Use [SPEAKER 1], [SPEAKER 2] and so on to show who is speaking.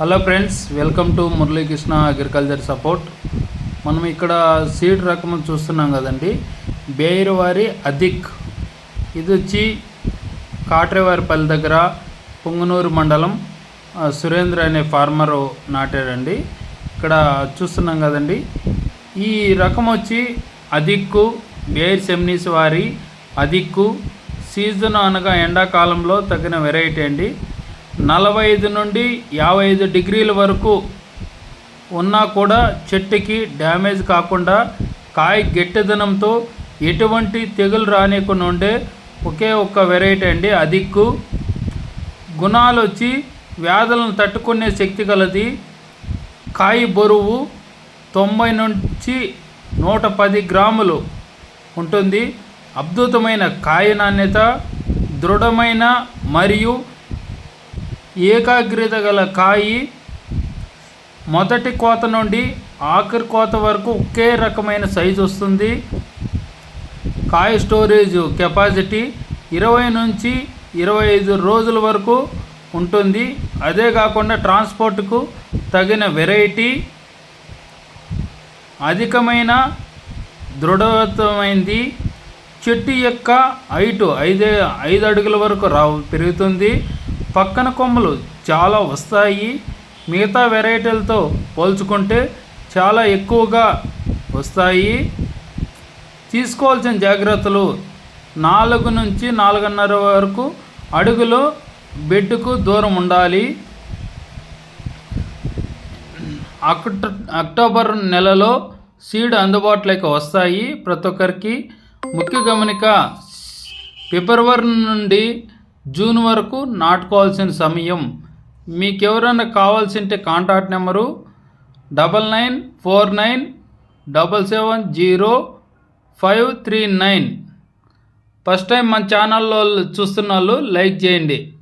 [SPEAKER 1] Hello friends welcome to Muralikrishna agriculture support మనం ఇక్కడ seed రకం చూస్తున్నాం కదండి. బేయిరవారి అధిక్. ఇది వచ్చి కాట్రేవారిపల్లి దగ్గర పొంగునూరు మండలం సురేంద్ర అనే ఫార్మరు నాటాడండి. ఇక్కడ చూస్తున్నాం కదండి. ఈ రకం వచ్చి అధిక్కు బేర్ సెమ్నీస్ వారి అధిక్కు సీజన్ అనగా ఎండాకాలంలో తగిన వెరైటీ అండి. నలభై ఐదు నుండి యాభై ఐదు డిగ్రీల వరకు ఉన్నా కూడా చెట్టుకి డ్యామేజ్ కాకుండా కాయ గట్టిదనంతో ఎటువంటి తెగులు రానికుండా ఉండే ఒకే ఒక్క వెరైటీ అండి. అదిక్కు గుణాలు వచ్చి వ్యాధులను తట్టుకునే శక్తి కలది కాయ బరువు తొంభై నుంచి నూట పది గ్రాములు ఉంటుంది. అద్భుతమైన కాయ నాణ్యత దృఢమైన మరియు ఏకాగ్రత గల కాయి మొదటి కోత నుండి ఆఖరి కోత వరకు ఒకే రకమైన సైజు వస్తుంది. కాయ స్టోరేజ్ కెపాసిటీ ఇరవై నుంచి ఇరవై ఐదు రోజుల వరకు ఉంటుంది. అదే కాకుండా ట్రాన్స్పోర్ట్కు తగిన వెరైటీ అధికమైన దృఢమైంది చెట్టు యొక్క హైటు ఐదే ఐదు అడుగుల వరకు రా పెరుగుతుంది. పక్కన కొమ్మలు చాలా వస్తాయి. మిగతా వెరైటీలతో పోల్చుకుంటే చాలా ఎక్కువగా వస్తాయి. తీసుకోవాల్సిన జాగ్రత్తలు నాలుగు నుంచి నాలుగున్నర వరకు అడుగులు బెడ్కు దూరం ఉండాలి. అక్ట అక్టోబర్ నెలలో సీడ్ అందుబాటులోకి వస్తాయి. ప్రతి ఒక్కరికి ముఖ్య గమనిక ఫిబ్రవరి నుండి జూన్ వరకు నాటుకోవాల్సిన సమయం. మీకు ఎవరైనా కావాల్సింటే contact number double nine four nine double seven zero five three nine. First time మన ఛానల్లో చూస్తున్న వాళ్ళు లైక్ చేయండి.